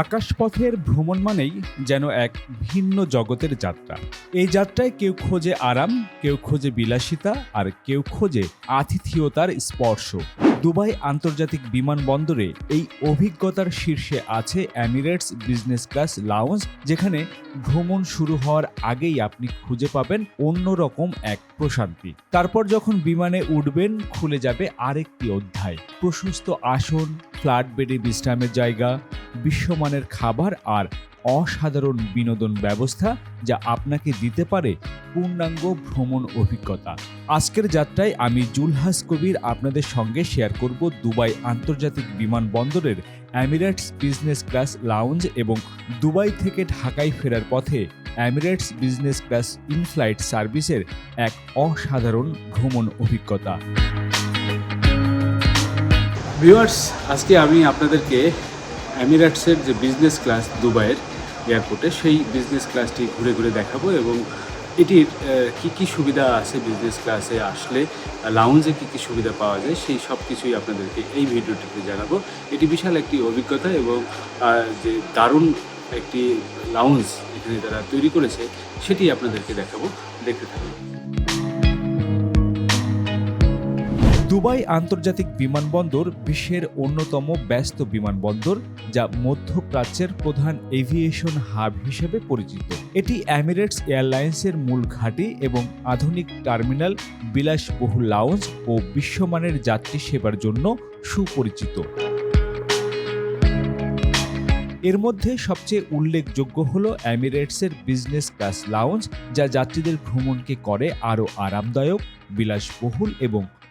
আকাশপথের ভ্রমণ মানেই যেন এক ভিন্ন জগতের যাত্রা। এই যাত্রায় কেউ খোঁজে আরাম, কেউ খোঁজে বিলাসিতা, আর কেউ খোঁজে আতিথিয়তার স্পর্শ। দুবাই আন্তর্জাতিক বিমানবন্দরে এই অভিজ্ঞতার শীর্ষে আছে অ্যামিরেটস বিজনেস ক্লাস লাউঞ্জ, যেখানে ভ্রমণ শুরু হওয়ার আগেই আপনি খুঁজে পাবেন অন্যরকম এক প্রশান্তি। তারপর যখন বিমানে উঠবেন, খুলে যাবে আরেকটি অধ্যায়। প্রশস্ত আসন ফ্ল্যাট বেডে বিশ্রামের জায়গা বিশ্বমানের খাবার আর অসাধারণ বিনোদন ব্যবস্থা যা আপনাকে দিতে পারে পূর্ণাঙ্গ ভ্রমণ অভিজ্ঞতা। আজকের যাত্রায় আমি জুলহাস কবির আপনাদের সঙ্গে শেয়ার করব দুবাই আন্তর্জাতিক বিমানবন্দরের অ্যামিরেটস বিজনেস ক্লাস লাউঞ্জ এবং দুবাই থেকে ঢাকায় ফেরার পথে অ্যামিরেটস বিজনেস ক্লাস ইনফ্লাইট সার্ভিসের এক অসাধারণ ভ্রমণ অভিজ্ঞতা। ভিউয়ার্স, আজকে আমি আপনাদেরকে এমিরেটসের যে বিজনেস ক্লাস দুবাইয়ের এয়ারপোর্টে সেই বিজনেস ক্লাসটি ঘুরে ঘুরে দেখাবো এবং এটির কি কি সুবিধা আছে বিজনেস ক্লাসে আসলে লাউঞ্জে কি কি সুবিধা পাওয়া যায়, সেই সব কিছুই আপনাদেরকে এই ভিডিওটিতে জানাব। এটি বিশাল একটি অভিজ্ঞতা এবং যে দারুণ একটি লাউঞ্জ এখানে তারা তৈরি করেছে, সেটি আপনাদেরকে দেখাবো। দেখতে থাকুন। দুবাই আন্তর্জাতিক বিমানবন্দর বিশ্বের অন্যতম ব্যস্ত বিমানবন্দর, যা মধ্যপ্রাচ্যের প্রধান এভিয়েশন হাব হিসেবে পরিচিত। এটি এমিরেটস এয়ারলাইন্সের মূল ঘাঁটি এবং আধুনিক টার্মিনাল, বিলাসবহুল লাউঞ্জ ও বিশ্বমানের যাত্রী সেবার জন্য সুপরিচিত। এর মধ্যে সবচেয়ে উল্লেখযোগ্য হল অ্যামিরেটসের বিজনেস ক্লাস লাউঞ্জ, যা যাত্রীদের ভ্রমণকে করে আরও আরামদায়ক, বিলাসবহুল এবং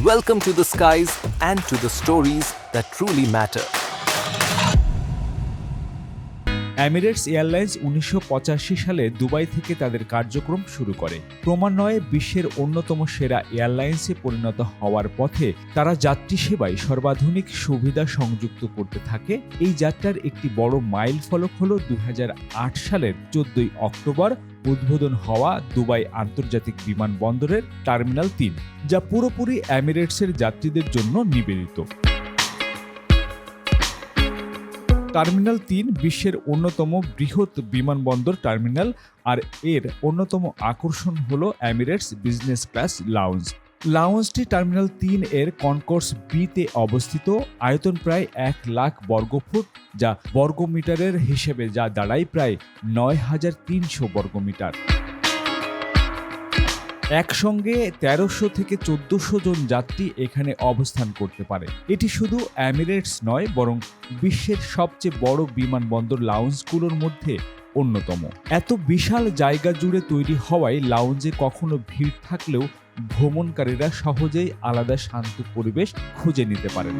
Welcome to the skies and to the stories that truly matter. Emirates Airlines উনিশশো পঁচাশি সালে দুবাই থেকে তাদের কার্যক্রম শুরু করে ক্রমান্বয়ে বিশ্বের অন্যতম সেরা এয়ারলাইন্সে পরিণত হওয়ার পথে তারা যাত্রী সেবায় সর্বাধুনিক সুবিধা সংযুক্ত করতে থাকে এই যাত্রার একটি বড় মাইল ফলক হল দু হাজার আট সালের চোদ্দই অক্টোবর উদ্বোধন হওয়া দুবাই আন্তর্জাতিক বিমানবন্দরের টার্মিনাল তিন, যা পুরোপুরি অ্যামিরেটসের যাত্রীদের জন্য নিবেদিত। টার্মিনাল তিন বিশ্বের অন্যতম বৃহৎ বিমানবন্দর টার্মিনাল, আর এর অন্যতম আকর্ষণ হল অ্যামিরেটস বিজনেস ক্লাস লাউঞ্জ। লাউঞ্জটি টার্মিনাল তিন এর কনকোর্স বিতে অবস্থিত, আয়তন প্রায় এক লাখ বর্গফুট, যা বর্গমিটারের হিসেবে যা দাঁড়ায় প্রায় নয় হাজার তিনশো বর্গমিটার। একসঙ্গে তেরোশো থেকে চোদ্দশো জন যাত্রী এখানে অবস্থান করতে পারে। এটি শুধু অ্যামিরেটস নয়, বরং বিশ্বের সবচেয়ে বড় বিমানবন্দর লাউঞ্জগুলোর মধ্যে অন্যতম। এত বিশাল জায়গা জুড়ে তৈরি হওয়ায় লাউঞ্জে কখনো ভিড় থাকলেও ভ্রমণকারীরা সহজেই আলাদা শান্ত পরিবেশ খুঁজে নিতে পারেন।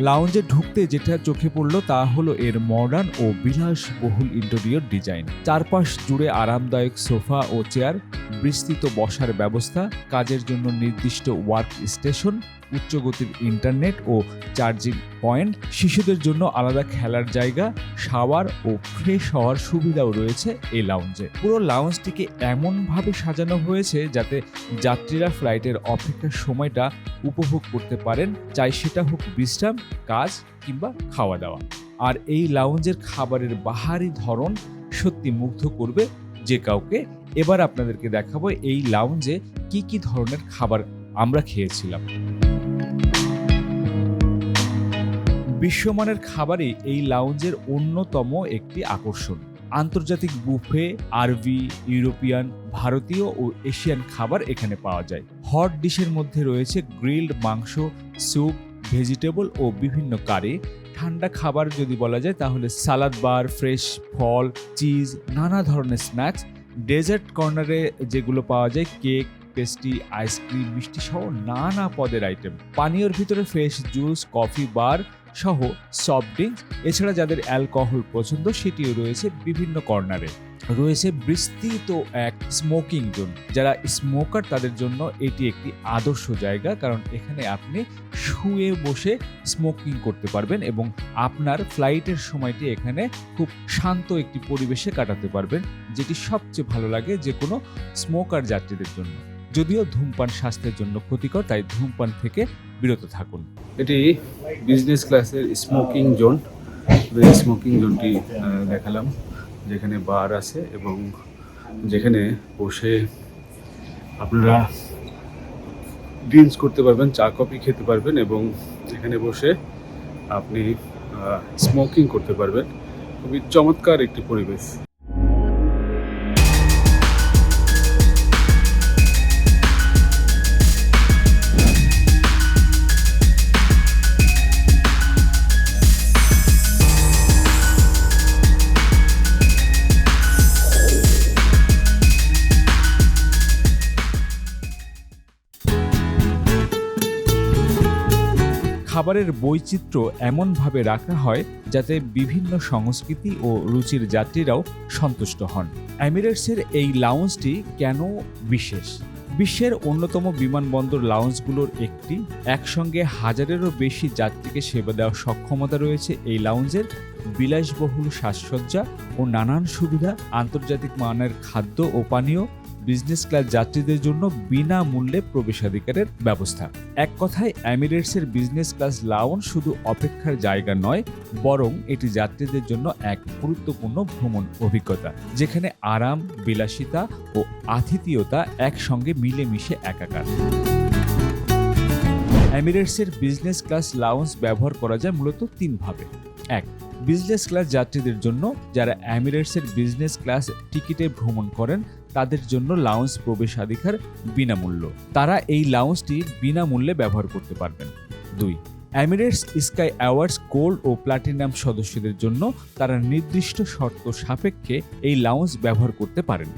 লাউঞ্জে ঢুকতে যেটা চোখে পড়ল তা হলো এর মডার্ন ও বিলাসবহুল ইন্টেরিয়র ডিজাইন চারপাশ জুড়ে আরামদায়ক সোফা ও চেয়ার, বিস্তৃত বসার ব্যবস্থা, কাজের জন্য নির্দিষ্ট ওয়ার্ক স্টেশন উচ্চগতির ইন্টারনেট ও চার্জিং পয়েন্ট শিশুদের জন্য আলাদা খেলার জায়গা, শাওয়ার ও ফ্রেশ হওয়ার সুবিধাও রয়েছে এই লাউঞ্জে পুরো লাউঞ্জটিকে এমনভাবে সাজানো হয়েছে যাতে যাত্রীরা ফ্লাইটের অপেক্ষার সময়টা উপভোগ করতে পারেন, চাই সেটা হোক বিশ্রাম, কাজ কিংবা খাওয়া দাওয়া আর এই লাউঞ্জের খাবারের বাহারি ধরন সত্যি মুগ্ধ করবে যে কাউকে। এবার আপনাদেরকে দেখাবো এই লাউঞ্জে কি কি ধরনের খাবার আমরা খেয়েছিলাম। বিশ্বমানের খাবারই এই লাউঞ্জের অন্যতম একটি আকর্ষণ। আন্তর্জাতিক বুফে, আরবি, ইউরোপিয়ান, ভারতীয় ও এশিয়ান খাবার এখানে পাওয়া যায়। হট ডিশের মধ্যে রয়েছে গ্রিলড মাংস, স্যুপ, ভেজিটেবল ও বিভিন্ন কারি। ঠান্ডা খাবার যদি বলা যায়, তাহলে সালাদ বার, ফ্রেশ ফল, চিজ, নানা ধরনের স্ন্যাক্স। ডেজার্ট কর্নারে যেগুলো পাওয়া যায়, কেক, পেস্ট্রি, আইসক্রিম, মিষ্টি সহ নানা পদের আইটেম। পানীয়র ভিতরে ফ্রেশ জুস, কফি, বার সহ সফট ড্রিঙ্কস এছাড়া যাদের অ্যালকোহল পছন্দ, সেটিও রয়েছে বিভিন্ন কর্নারে। রয়েছে বিস্তৃত এক স্মোকিং জোন যারা স্মোকার, তাদের জন্য এটি একটি আদর্শ জায়গা, কারণ এখানে আপনি শুয়ে বসে স্মোকিং করতে পারবেন এবং আপনার ফ্লাইটের সময়টি এখানে খুব শান্ত একটি পরিবেশে কাটাতে পারবেন, যেটি সবচেয়ে ভালো লাগে যে কোনো স্মোকার যাত্রীদের জন্য। যদিও ধূমপান স্বাস্থ্যের জন্য ক্ষতিকর, তাই ধূমপান থেকে বিরত থাকুন। এটি বিজনেস ক্লাসের স্মোকিং জোন স্মোকিং জোনটি দেখালাম, যেখানে বার আছে এবং যেখানে বসে আপনারা ড্রিঙ্কস করতে পারবেন, চা কফি খেতে পারবেন এবং এখানে বসে আপনি স্মোকিং করতে পারবেন। খুবই চমৎকার একটি পরিবেশ। খাবারের বৈচিত্র্য এমনভাবে রাখা হয় যাতে বিভিন্ন সংস্কৃতি ও রুচির যাত্রীরাও সন্তুষ্ট হন। এমিরেটসের এই লাউঞ্জটি কেন বিশেষ? বিশ্বের অন্যতম বিমানবন্দর লাউঞ্জগুলোর একটি। একসঙ্গে হাজারেরও বেশি যাত্রীকে সেবা দেওয়ার সক্ষমতা রয়েছে এই লাউঞ্জের বিলাসবহুল সাজসজ্জা ও নানান সুবিধা, আন্তর্জাতিক মানের খাদ্য ও পানীয় বিজনেস ক্লাস যাত্রীদের জন্য বিনামূল্যে প্রবেশাধিকারের ব্যবস্থা। এক কথায় এমিরেটসের বিজনেস ক্লাস লাউন শুধু অপেক্ষার জায়গা নয়, বরং এটি যাত্রীদের জন্য এক গুরুত্বপূর্ণ ভ্রমণ অভিজ্ঞতা, যেখানে আরাম, বিলাসিতা ও আতিথেয়তা একসঙ্গে মিলেমিশে একাকার। এমিরেটসের বিজনেস ক্লাস লাউন্স ব্যবহার করা যায় মূলত তিনভাবে এক বিজনেস ক্লাস যাত্রীদের জন্য যারা এমিরেটসের বিজনেস ক্লাস টিকিটে ভ্রমণ করেন তাদের জন্য লাউন্স প্রবেশাধিকার বিনামূল্য। তারা এই লাউন্সটি বিনামূল্যে ব্যবহার করতে পারবেন। দুই অ্যামিরেটস স্কাই অ্যাওয়ার্ডস গোল্ড ও প্লাটিনাম সদস্যদের জন্য তারা নির্দিষ্ট শর্ত সাপেক্ষে এই লাউন্স ব্যবহার করতে পারেন।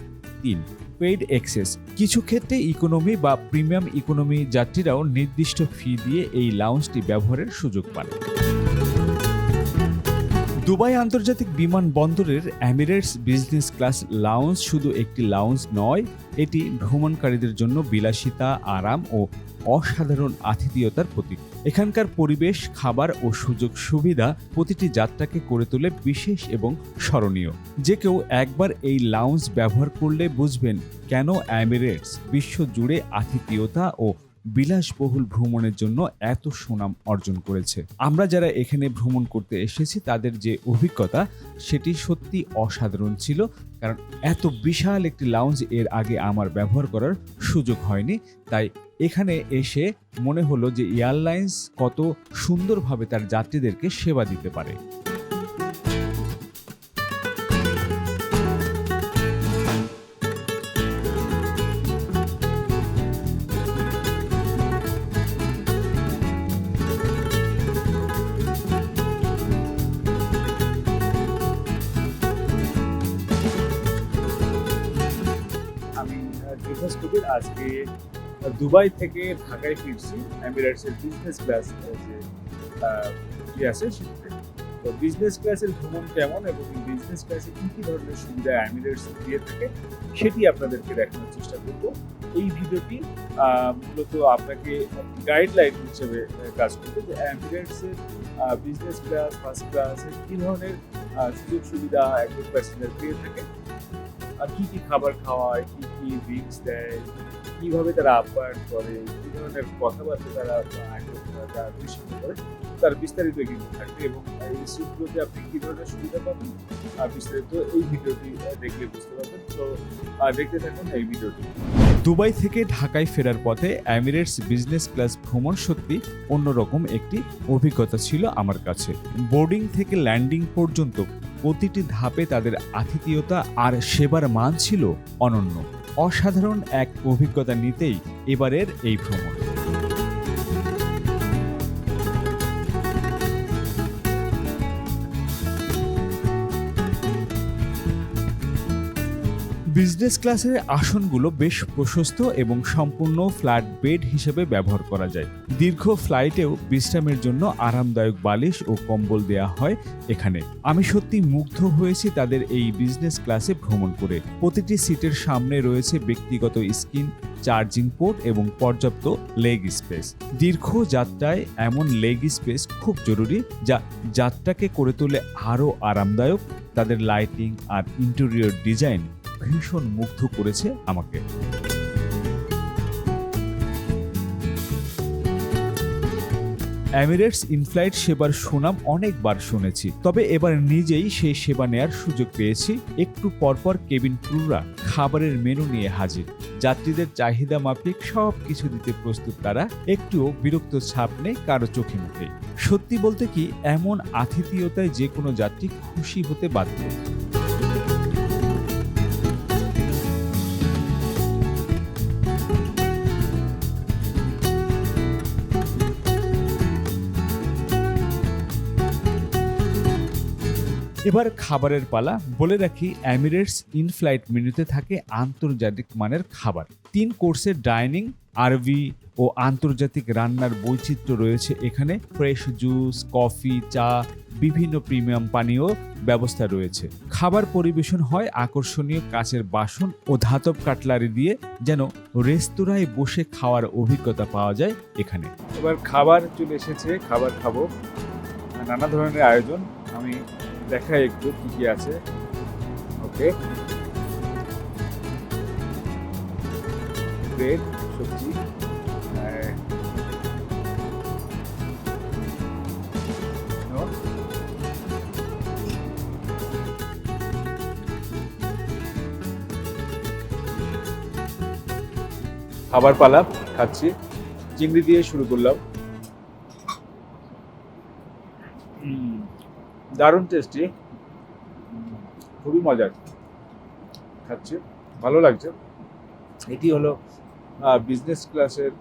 তিন পেইড এক্সেস কিছু ক্ষেত্রে ইকোনমি বা প্রিমিয়াম ইকোনমি যাত্রীরাও নির্দিষ্ট ফি দিয়ে এই লাউঞ্জটি ব্যবহারের সুযোগ পান। দুবাই আন্তর্জাতিক বিমানবন্দরের এমিরেটস বিজনেস ক্লাস লাউঞ্জ শুধু একটি লাউঞ্জ নয়, এটি ভ্রমণকারীদের জন্য বিলাসিতা, আরাম ও অসাধারণ আতিথেয়তার প্রতীক। এখানকার পরিবেশ, খাবার ও সুযোগ সুবিধা প্রতিটি যাত্রাকে করে তোলে বিশেষ এবং স্মরণীয়। যে কেউ একবার এই লাউঞ্জ ব্যবহার করলে বুঝবেন কেন এমিরেটস বিশ্বজুড়ে আতিথেয়তা ও বিলাসবহুল ভ্রমণের জন্য এত সুনাম অর্জন করেছে। আমরা যারা এখানে ভ্রমণ করতে এসেছি, তাদের যে অভিজ্ঞতা, সেটি সত্যি অসাধারণ ছিল, কারণ এত বিশাল একটি লাউঞ্জ এর আগে আমার ব্যবহার করার সুযোগ হয়নি। তাই এখানে এসে মনে হলো যে এয়ারলাইন্স কত সুন্দরভাবে তার যাত্রীদেরকে সেবা দিতে পারে। কবির আজকে দুবাই থেকে ঢাকায় ফিরছি এমিরেটসের বিজনেস ক্লাস আছে তো বিজনেস ক্লাসের ভ্রমণ কেমন এবং বিজনেস ক্লাসে কী কী ধরনের সুবিধা দিয়ে থাকে সেটি আপনাদেরকে দেখানোর চেষ্টা করব। এই ভিডিওটি মূলত আপনাকে গাইডলাইন হিসেবে কাজ করবে যে এমিরেটসের বিজনেস ক্লাস ফার্স্ট ক্লাসে কী ধরনের সুযোগ সুবিধা একজন প্যাসেঞ্জার পেয়ে থাকে। আর কি কি খাবার খাওয়ায়, কি কি ড্রিঙ্কস দেয়, কীভাবে তারা আপ্যায়ন করে, কি ধরনের কথাবার্তা তারা তারা দৃষ্টি করে, তার বিস্তারিত কিন্তু থাকবে এবং এই সিটগুলোতে আপনি কী ধরনের সুবিধা পাবেন, আর বিস্তারিত এই ভিডিওটি দেখলে বুঝতে পারবেন। তো দেখতে থাকুন এই ভিডিওটি দুবাই থেকে ঢাকায় ফেরার পথে অ্যামিরেটস বিজনেস ক্লাস ভ্রমণ সত্যি অন্যরকম একটি অভিজ্ঞতা ছিল আমার কাছে। বোর্ডিং থেকে ল্যান্ডিং পর্যন্ত প্রতিটি ধাপে তাদের আতিথেয়তা আর সেবার মান ছিল অনন্য। অসাধারণ এক অভিজ্ঞতা নিতেই এবারের এই ভ্রমণ। বিজনেস ক্লাসের আসনগুলো বেশ প্রশস্ত এবং সম্পূর্ণ ফ্ল্যাট বেড হিসেবে ব্যবহার করা যায়। দীর্ঘ ফ্লাইটেও বিশ্রামের জন্য আরামদায়ক বালিশ ও কম্বল দেওয়া হয় এখানে। আমি সত্যি মুগ্ধ হয়েছি তাদের এই বিজনেস ক্লাসে ভ্রমণ করে। প্রতিটি সিটের সামনে রয়েছে ব্যক্তিগত স্ক্রিন চার্জিং পোর্ট এবং পর্যাপ্ত লেগ স্পেস দীর্ঘ যাত্রায় এমন লেগ স্পেস খুব জরুরি যা যাত্রাকে করে তোলে আরও আরামদায়ক। তাদের লাইটিং আর ইন্টেরিয়র ডিজাইন ভীষণ মুগ্ধ করেছে আমাকে। অ্যামিরেটস ইনফ্লাইট সেবার সুনাম অনেকবার শুনেছি, তবে এবার নিজেই সেই সেবা নেয়ার সুযোগ পেয়েছি। একটু পরপর কেবিন ক্রুরা খাবারের মেনু নিয়ে হাজির। যাত্রীদের চাহিদা মাফিক সব কিছু দিতে প্রস্তুত তারা, একটুও বিরক্ত ছাপ নেই কারও চোখে মুখে। সত্যি বলতে কি, এমন আতিথেয়তায় যে কোনো যাত্রী খুশি হতে বাধ্য। এবার খাবারের পালা। বলে রাখি অ্যামিরেটস ইন ফ্লাইট মেনুতে থাকে আন্তর্জাতিক মানের খাবার। তিন কোর্সের ডাইনিং আরবি ও আন্তর্জাতিক রান্নার বৈচিত্র্য রয়েছে এখানে। ফ্রেশ জুস কফি চা, বিভিন্ন প্রিমিয়াম পানীয় ব্যবস্থা রয়েছে। খাবার পরিবেশন হয় আকর্ষণীয় কাচের বাসন ও ধাতব কাটলারি দিয়ে যেন রেস্তোরাঁয় বসে খাওয়ার অভিজ্ঞতা পাওয়া যায় এখানে। এবার খাবার চলে এসেছে, খাবার খাব। নানা ধরনের আয়োজন। আমি দেখাই একটু কি কি আছে। ওকে ব্রেড সবজি খাবার পালা খাচ্ছি। চিংড়ি দিয়ে শুরু করলাম। দারুণ টেস্টি খুবই মজার। খাচ্ছে, ভালো লাগছে। এটি হলো বিজনেস ক্লাসের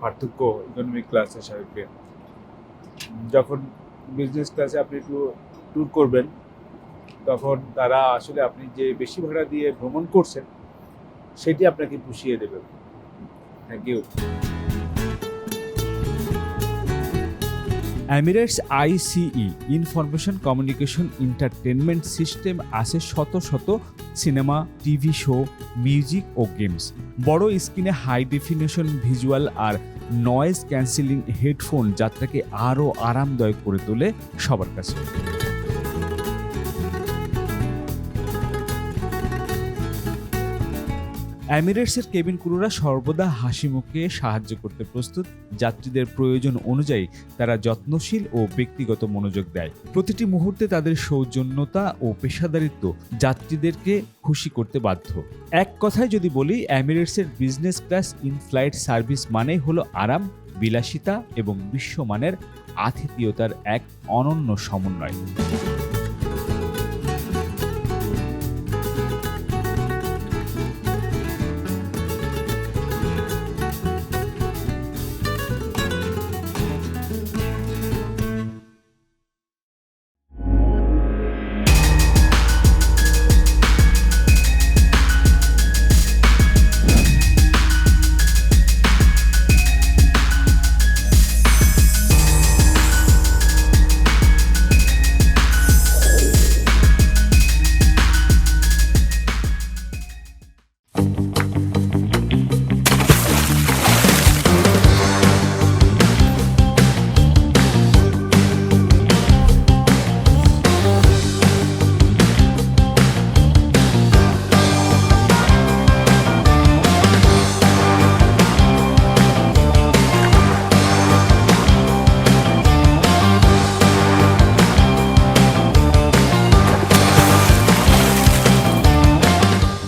পার্থক্য ইকোনমিক ক্লাসের সাথে যখন বিজনেস ক্লাসে আপনি একটু ট্যুর করবেন, তখন তারা আসলে আপনি যে বেশি ভাড়া দিয়ে ভ্রমণ করছেন, সেটি আপনাকে পুষিয়ে দেবে। Thank you Emirates ICE information communication entertainment system আছে শত শত সিনেমা টিভি শো মিউজিক ও গেমস বড় স্ক্রিনে হাই ডেফিনেশন ভিজুয়াল আর নয়েজ ক্যান্সেলিং হেডফোন যাত্রাকে আরও আরামদায়ক করে তোলে সবার কাছে। এমিরেটসের কেবিন ক্রুরা সর্বদা হাসি মুখে সাহায্য করতে প্রস্তুত। যাত্রীদের প্রয়োজন অনুযায়ী তারা যত্নশীল ও ব্যক্তিগত মনোযোগ দেয়। প্রতিটি মুহূর্তে তাদের সৌজন্যতা ও পেশাদারিত্ব যাত্রীদেরকে খুশি করতে বাধ্য। এক কথায় যদি বলি এমিরেটসের business class in flight service মানেই হলো আরাম, বিলাসিতা এবং বিশ্বমানের আতিথেয়তার এক অনন্য সমন্বয়।